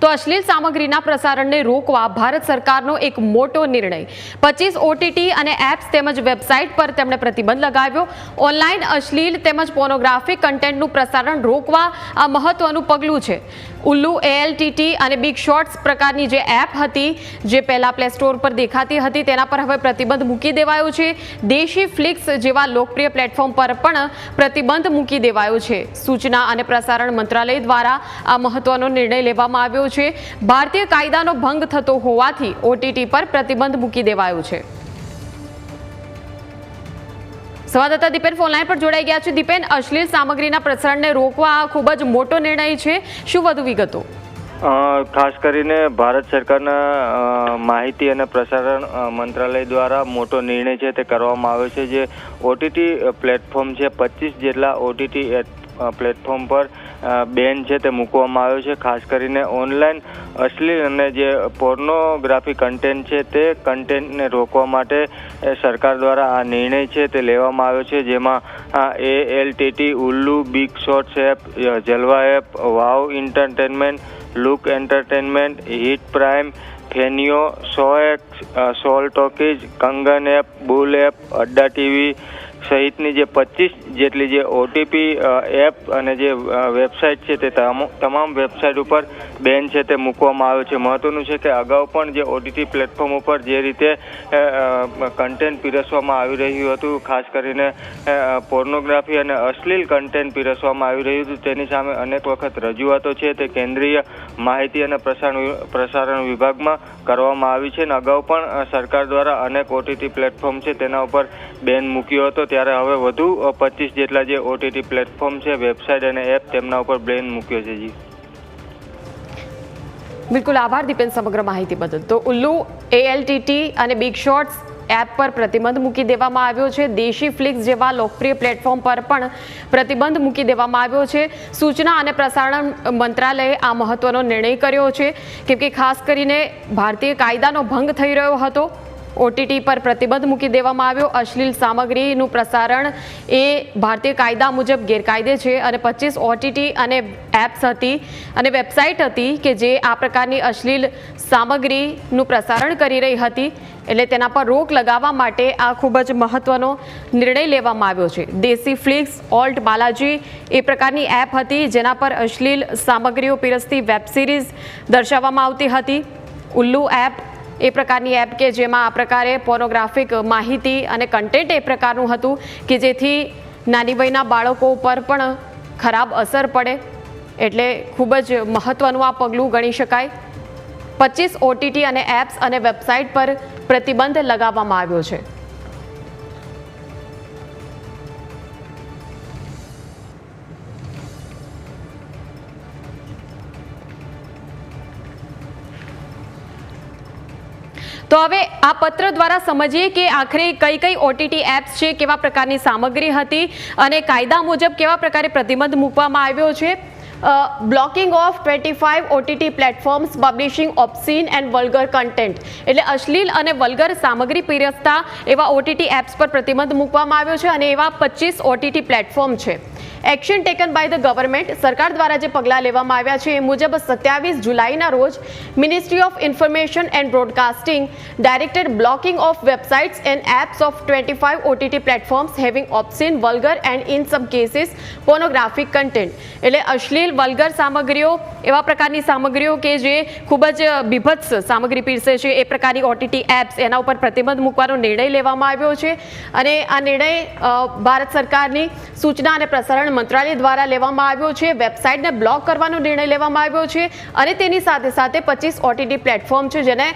તો અશ્લીલ સામગ્રીના પ્રસારણને રોકવા ભારત સરકારનો એક મોટો નિર્ણય. પચીસ ઓટીટી અને એપ્સ તેમજ વેબસાઇટ પર તેમણે પ્રતિબંધ લગાવ્યો. ઓનલાઈન અશ્લીલ તેમજ પોર્નોગ્રાફિક કન્ટેન્ટનું પ્રસારણ રોકવા આ મહત્વનું પગલું છે. ઉલ્લુ એએલટીટી અને બિગ શોર્ટ્સ પ્રકારની જે એપ હતી, જે પહેલા પ્લે સ્ટોર પર દેખાતી હતી, તેના પર હવે પ્રતિબંધ મૂકી દેવાયો છે. દેશી ફ્લિક્સ જેવા લોકપ્રિય પ્લેટફોર્મ પર પણ પ્રતિબંધ મૂકી દેવાયો છે. સૂચના અને પ્રસારણ મંત્રાલય દ્વારા આ મહત્વનો નિર્ણય લેવામાં આવ્યો છે. ભારતીય કાયદાનો ભંગ થતો હોવાથી ઓટીટી પર પ્રતિબંધ મૂકી દેવાયો છે. સંવાદદાતા દીપેન ફોનલાઈન પર જોડાઈ ગયા છે. દીપેન, અશ્લીલ સામગ્રીના પ્રસરણને રોકવા આ ખૂબ જ મોટો નિર્ણય છે. શું વધુ વિગતો? ખાસ કરીને ભારત સરકારના માહિતી અને પ્રસારણ મંત્રાલય દ્વારા મોટો નિર્ણય છે તે કરવામાં આવ્યો છે જે ઓટીટી પ્લેટફોર્મ છે. પચીસ જેટલા ઓટીટી પ્લેટફોર્મ પર બેન છે તે મૂકવામાં આવ્યો છે, ખાસ કરીને ઓનલાઈન અશ્લીલ અને જે પોર્નોગ્રાફી કન્ટેન્ટ છે તે કન્ટેન્ટને રોકવા માટે સરકાર દ્વારા આ નિર્ણય છે તે લેવામાં આવ્યો છે, જેમાં એ ALTT Ullu Big Shorts app Jalwa app, Wow Entertainment, Look Entertainment, Hit Prime, ફેનિયો Show X Soul Talkies, Kangan app, Bull app, Adda TV સહિતની જે પચીસ જેટલી જે ઓટીપી એપ અને જે વેબસાઇટ છે તે તમા- તમામ વેબસાઇટ ઉપર બેન છે તે મૂકવામાં આવ્યો છે. મહત્વનું છે કે અગાઉ પણ જે ઓટીટી પ્લેટફોર્મ ઉપર જે રીતે કન્ટેન્ટ પીરસવામાં આવી રહ્યું હતું, ખાસ કરીને પોર્નોગ્રાફી અને અશ્લીલ કન્ટેન્ટ પીરસવામાં આવી રહ્યું હતું, તેની સામે અનેક વખત રજૂઆતો છે તે કેન્દ્રીય માહિતી અને પ્રસારણ પ્રસારણ વિભાગમાં કરવામાં આવી છે અને અગાઉ પણ સરકાર દ્વારા અનેક ઓટીટી પ્લેટફોર્મ છે તેના ઉપર બેન મૂક્યો હતો. ત્યારે હવે વધુ પચીસ જેટલા જે ઓટીટી પ્લેટફોર્મ છે, વેબસાઇટ અને એપ તેમના ઉપર બેન મૂક્યો છે જી. બિલકુલ આભાર દીપેન સમગ્ર માહિતી બદલ. તો ઉલ્લુ એએલટીટી અને બિગ શોર્ટ્સ એપ પર પ્રતિબંધ મૂકી દેવામાં આવ્યો છે. દેશી ફ્લિક્સ જેવા લોકપ્રિય પ્લેટફોર્મ પર પણ પ્રતિબંધ મૂકી દેવામાં આવ્યો છે. સૂચના અને પ્રસારણ મંત્રાલયે આ મહત્વનો નિર્ણય કર્યો છે. કેમ કે ખાસ કરીને ભારતીય કાયદાનો ભંગ થઈ રહ્યો હતો. ઓટીટી પર પ્રતિબંધ મૂકી દેવામાં આવ્યો. અશ્લીલ સામગ્રીનું પ્રસારણ એ ભારતીય કાયદા મુજબ ગેરકાયદે છે અને પચીસ ઓટીટી અને એપ્સ હતી અને વેબસાઇટ હતી કે જે આ પ્રકારની અશ્લીલ સામગ્રીનું પ્રસારણ કરી રહી હતી એટલે તેના પર રોક લગાવવા માટે આ ખૂબ જ મહત્વનો નિર્ણય લેવામાં આવ્યો છે. દેશી ફ્લિક્સ, ઓલ્ટ, બાલાજી એ પ્રકારની એપ હતી જેના પર અશ્લીલ સામગ્રીઓ પીરસતી વેબ સિરીઝ દર્શાવવામાં આવતી હતી. ઉલ્લુ એપ એ પ્રકારની એપ કે જેમાં આ પ્રકારે પોર્નોગ્રાફિક માહિતી અને કન્ટેન્ટ એ પ્રકારનું હતું કે જેથી નાની વયના બાળકો ઉપર પણ ખરાબ અસર પડે. એટલે ખૂબ જ મહત્વનું આ પગલું ગણી શકાય. પચીસ ઓટીટી અને એપ્સ અને વેબસાઇટ પર પ્રતિબંધ લગાવવામાં આવ્યો છે. તો હવે આ પત્ર દ્વારા સમજીએ કે આખરે કઈ કઈ ઓટીટી એપ્સ છે, કેવા પ્રકારની સામગ્રી હતી અને કાયદા મુજબ કેવા પ્રકારે પ્રતિબંધ મૂકવામાં આવ્યો છે. Blocking of twenty five OTT platforms publishing obscene and vulgar content એટલે અશ્લીલ અને વલ્ગર સામગ્રી પીરસતા એવા ઓટીટી એપ્સ પર પ્રતિબંધ મૂકવામાં આવ્યો છે અને એવા પચીસ ઓટીટી પ્લેટફોર્મ છે. Action taken by the government. સરકાર દ્વારા જે પગલાં લેવામાં આવ્યા છે એ મુજબ સત્યાવીસ જુલાઈના રોજ Ministry of Information and Broadcasting directed blocking of websites and apps of twenty five OTT platforms having obscene vulgar and in some cases pornographic content એટલે અશ્લીલ વલ્ગર સામગ્રીઓ, એવા પ્રકારની સામગ્રીઓ કે જે ખૂબ જ બીભત્સ સામગ્રી પીરસે છે, એ પ્રકારની ઓટીટી એપ્સ એના ઉપર પ્રતિબંધ મૂકવાનો નિર્ણય લેવામાં આવ્યો છે. અને આ નિર્ણય ભારત સરકારની સૂચના અને પ્રસારણ મંત્રાલય દ્વારા લેવામાં આવ્યો છે. વેબસાઇટને બ્લોક કરવાનો નિર્ણય લેવામાં આવ્યો છે અને તેની સાથે સાથે પચીસ ઓટીટી પ્લેટફોર્મ છે જેને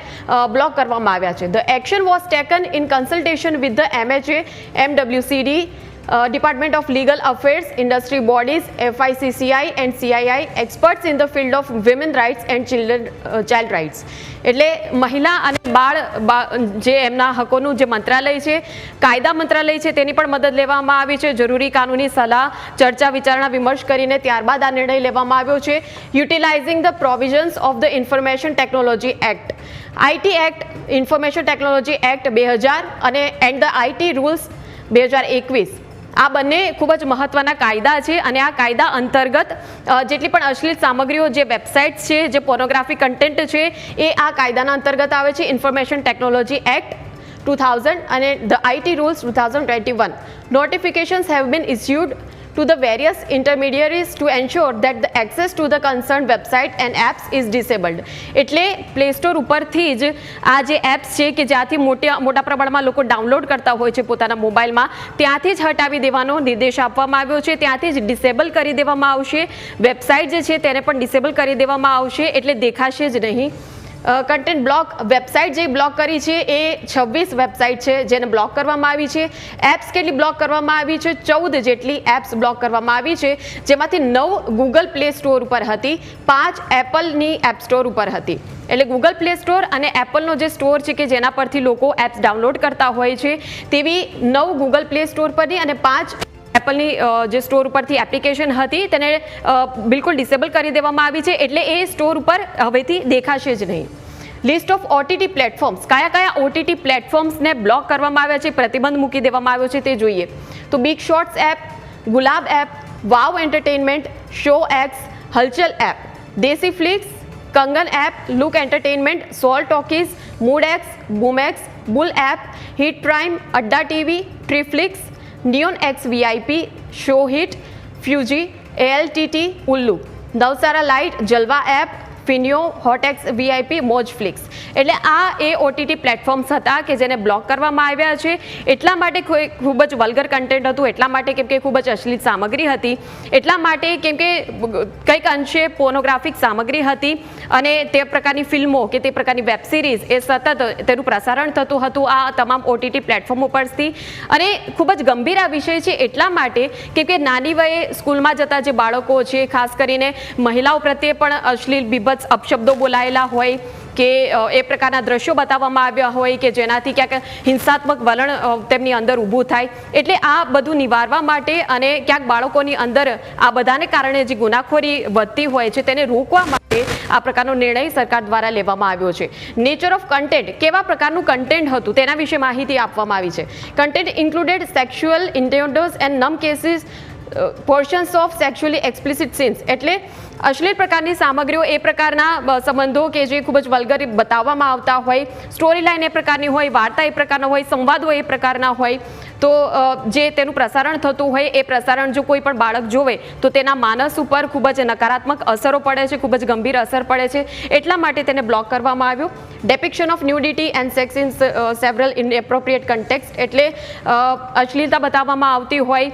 બ્લોક કરવામાં આવ્યા છે. The action was taken in consultation with the MHA MWCD uh, Department of Legal Affairs, industry bodies, FICCI and CII, experts in the field of women rights and children, uh, child rights. એટલે મહિલા અને બાળ જે એમના હકોનું જે મંત્રાલય છે કાયદા મંત્રાલય છે તેની પણ મદદ લેવામાં આવી છે. જરૂરી કાનૂની સલાહ ચર્ચા વિચારણા વિમર્શ કરીને ત્યારબાદ આ નિર્ણય લેવામાં આવ્યો છે. Utilizing the provisions of the Information Technology Act IT Act Information Technology Act બે હજાર અને એન્ડ ધ આઈટી રૂલ્સ બે હજાર એકવીસ. આ બંને ખૂબ જ મહત્વના કાયદા છે અને આ કાયદા અંતર્ગત જેટલી પણ અશ્લીલ સામગ્રીઓ જે વેબસાઇટ્સ છે, જે પોર્નોગ્રાફી કન્ટેન્ટ છે, એ આ કાયદાના અંતર્ગત આવે છે ઇન્ફોર્મેશન ટેકનોલોજી એક્ટ 2000 અને the IT rules 2021. Notifications have been issued to the various intermediaries to ensure that the access to the concerned website and apps is disabled. એટલે પ્લે સ્ટોર ઉપરથી જ આ જે એપ્સ છે કે જ્યાંથી મોટા મોટા પ્રમાણમાં લોકો ડાઉનલોડ કરતા હોય છે પોતાના મોબાઈલમાં, ત્યાંથી જ હટાવી દેવાનો નિર્દેશ આપવામાં આવ્યો છે, ત્યાંથી જ ડિસેબલ કરી દેવામાં આવશે વેબસાઇટ જે છે તેને પણ ડિસેબલ કરી દેવામાં આવશે, એટલે દેખાશે જ નહીં કન્ટેન્ટ બ્લોક વેબસાઇટ જે બ્લોક કરી છે એ છવ્વીસ વેબસાઇટ છે જેને બ્લોક કરવામાં આવી છે. એપ્સ કેટલી બ્લોક કરવામાં આવી છે? ચૌદ જેટલી એપ્સ બ્લોક કરવામાં આવી છે, જેમાંથી નવ ગૂગલ પ્લે સ્ટોર ઉપર હતી, પાંચ એપલની એપ સ્ટોર ઉપર હતી. એટલે ગૂગલ પ્લે સ્ટોર અને એપલનો જે સ્ટોર છે કે જેના પરથી લોકો એપ્સ ડાઉનલોડ કરતા હોય છે, તેવી નવ ગૂગલ પ્લે સ્ટોર પરની અને પાંચ એપલની જે સ્ટોર ઉપરથી એપ્લિકેશન હતી તેને બિલકુલ ડિસેબલ કરી દેવામાં આવી છે એટલે એ સ્ટોર ઉપર હવેથી દેખાશે જ નહીં. લિસ્ટ ઓફ ઓટીટી પ્લેટફોર્મ્સ કયા કયા ઓટીટી પ્લેટફોર્મ્સને બ્લોક કરવામાં આવ્યા છે, પ્રતિબંધ મૂકી દેવામાં આવ્યો છે તે જોઈએ. તો Big Shorts app Gulab app Wow Entertainment Show X Halchal app Desi Flix Kangan app Look Entertainment Soul Talkies Mood X Boomex Bull app Hit Prime Adda TV Triflicks Neon X VIP Show Hit Fugi ALTT Ullu નવસારા Lite Jalwa app ફિનિયો HotX VIP Moj Flix એટલે આ એ OTT platforms હતા કે જેને block કરવામાં આવ્યા છે. એટલા માટે ખૂબ જ વલ્ગર કન્ટેન્ટ હતું. એટલા માટે કેમ કે ખૂબ જ અશ્લીલ સામગ્રી હતી. એટલા માટે કેમ કે કંઈક અંશે પોર્નોગ્રાફિક સામગ્રી હતી. અને તે પ્રકારની ફિલ્મો કે તે પ્રકારની વેબ સિરીઝ એ સતત તેનું પ્રસારણ થતું હતું આ તમામ ઓટીટી પ્લેટફોર્મ ઉપરથી. અને ખૂબ જ ગંભીર આ વિષય છે. એટલા માટે કેમ કે નાની વયે સ્કૂલમાં જતા જે બાળકો છે, ખાસ કરીને મહિલાઓ પ્રત્યે પણ અશ્લીલ, બીભત્સ અપશબ્દો બોલાયેલા હોય કે એ પ્રકારના દ્રશ્યો બતાવવામાં આવ્યા હોય કે જેનાથી ક્યાંક હિંસાત્મક વલણ તેમની અંદર ઊભું થાય. એટલે આ બધું નિવારવા માટે અને ક્યાંક બાળકોની અંદર આ બધાને કારણે જે ગુનાખોરી વધતી હોય છે તેને રોકવા માટે આ પ્રકારનો નિર્ણય સરકાર દ્વારા લેવામાં આવ્યો છે. નેચર ઓફ કન્ટેન્ટ કેવા પ્રકારનું કન્ટેન્ટ હતું તેના વિશે માહિતી આપવામાં આવી છે. Content included sexual innuendos and num cases portions of sexually explicit scenes એટલે અશ્લીલ પ્રકારની સામગ્રીઓ એ પ્રકારના સંબંધો કે જે ખૂબ જ વલ્ગર બતાવવામાં આવતા હોય સ્ટોરી લાઇન એ પ્રકારની હોય, વાર્તા એ પ્રકારના હોય, સંવાદો એ પ્રકારના હોય, તો જે તેનું પ્રસારણ થતું હોય, એ પ્રસારણ જો કોઈ પણ બાળક જોવે, તો તેના માનસ ઉપર ખૂબ જ નકારાત્મક અસરો પડે છે, ખૂબ જ ગંભીર અસર પડે છે. એટલા માટે તેને બ્લોક કરવામાં આવ્યું. Depiction of nudity and sex in several inappropriate contexts એટલે અશ્લીલતા બતાવવામાં આવતી હોય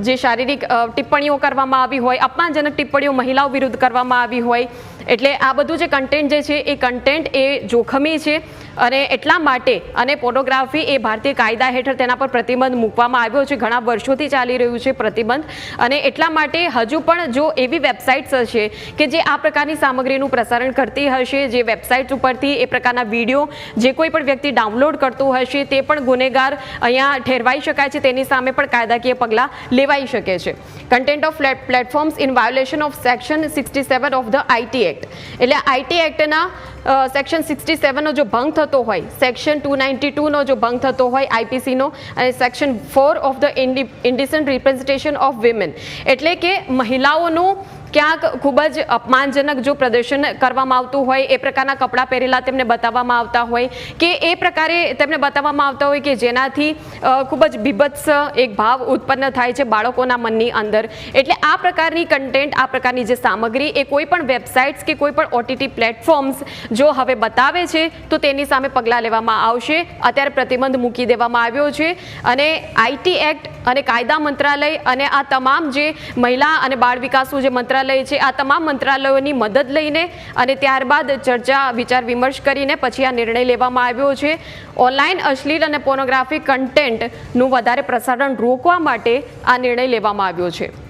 જે શારીરિક ટિપ્પણીઓ કરવામાં આવી હોય અપમાનજનક ટિપ્પણીઓ મહિલાઓ વિરુદ્ધ કરવામાં આવી હોય એટલે આ બધું જે કન્ટેન્ટ જે છે, એ કન્ટેન્ટ એ જોખમી છે અને એટલા માટે અને પોર્નોગ્રાફી એ ભારતીય કાયદા હેઠળ તેના પર પ્રતિબંધ મૂકવામાં આવ્યો છે. ઘણા વર્ષોથી ચાલી રહ્યું છે પ્રતિબંધ અને એટલા માટે હજુ પણ જો એવી વેબસાઇટ્સ હશે કે જે આ પ્રકારની સામગ્રીનું પ્રસારણ કરતી હશે, જે વેબસાઇટ્સ ઉપરથી એ પ્રકારના વીડિયો જે કોઈ પણ વ્યક્તિ ડાઉનલોડ કરતું હશે, તે પણ ગુનેગાર અહીંયા ઠેરવાઈ શકાય છે. તેની સામે પણ કાયદાકીય પગલાં લેવાઈ શકે છે. Content of platforms in violation of section sixty seven of the IT Act. એટલે આઈટી એક્ટના સેક્શન સિક્સટી સેવનનો જો ભંગ થતો હોય સેક્શન ટુ નાઇન્ટી ટુનો જો ભંગ થતો હોય આઈપીસીનો અને section four of the indecent representation of women એટલે કે મહિલાઓનું ક્યાંક ખૂબ જ અપમાનજનક જો પ્રદર્શન કરવામાં આવતું હોય, એ પ્રકારના કપડાં પહેરેલા તેમને બતાવવામાં આવતા હોય કે એ પ્રકારે તેમને બતાવવામાં આવતા હોય કે જેનાથી ખૂબ જ બીભત્સ એક ભાવ ઉત્પન્ન થાય છે બાળકોના મનની અંદર. એટલે આ પ્રકારની કન્ટેન્ટ આ પ્રકારની જે સામગ્રી એ કોઈ પણ વેબસાઇટ્સ કે કોઈ પણ ઓટીટી પ્લેટફોર્મ્સ જો હવે બતાવે છે, તો તેની સામે પગલાં લેવામાં આવશે. અત્યારે પ્રતિબંધ મૂકી દેવામાં આવ્યો છે અને આઈટી એક્ટ અને કાયદા મંત્રાલય અને આ તમામ જે મહિલા અને બાળ વિકાસનું જે મંત્રાલય છે. આ તમામ મંત્રાલયોની મદદ લઈને અને ત્યારબાદ ચર્ચા, વિચાર, વિમર્શ કરીને પછી આ નિર્ણય લેવામાં આવ્યો છે. ઓનલાઈન અશ્લીલ અને પોર્નોગ્રાફી કન્ટેન્ટનું વધારે પ્રસારણ રોકવા માટે આ નિર્ણય લેવામાં આવ્યો છે.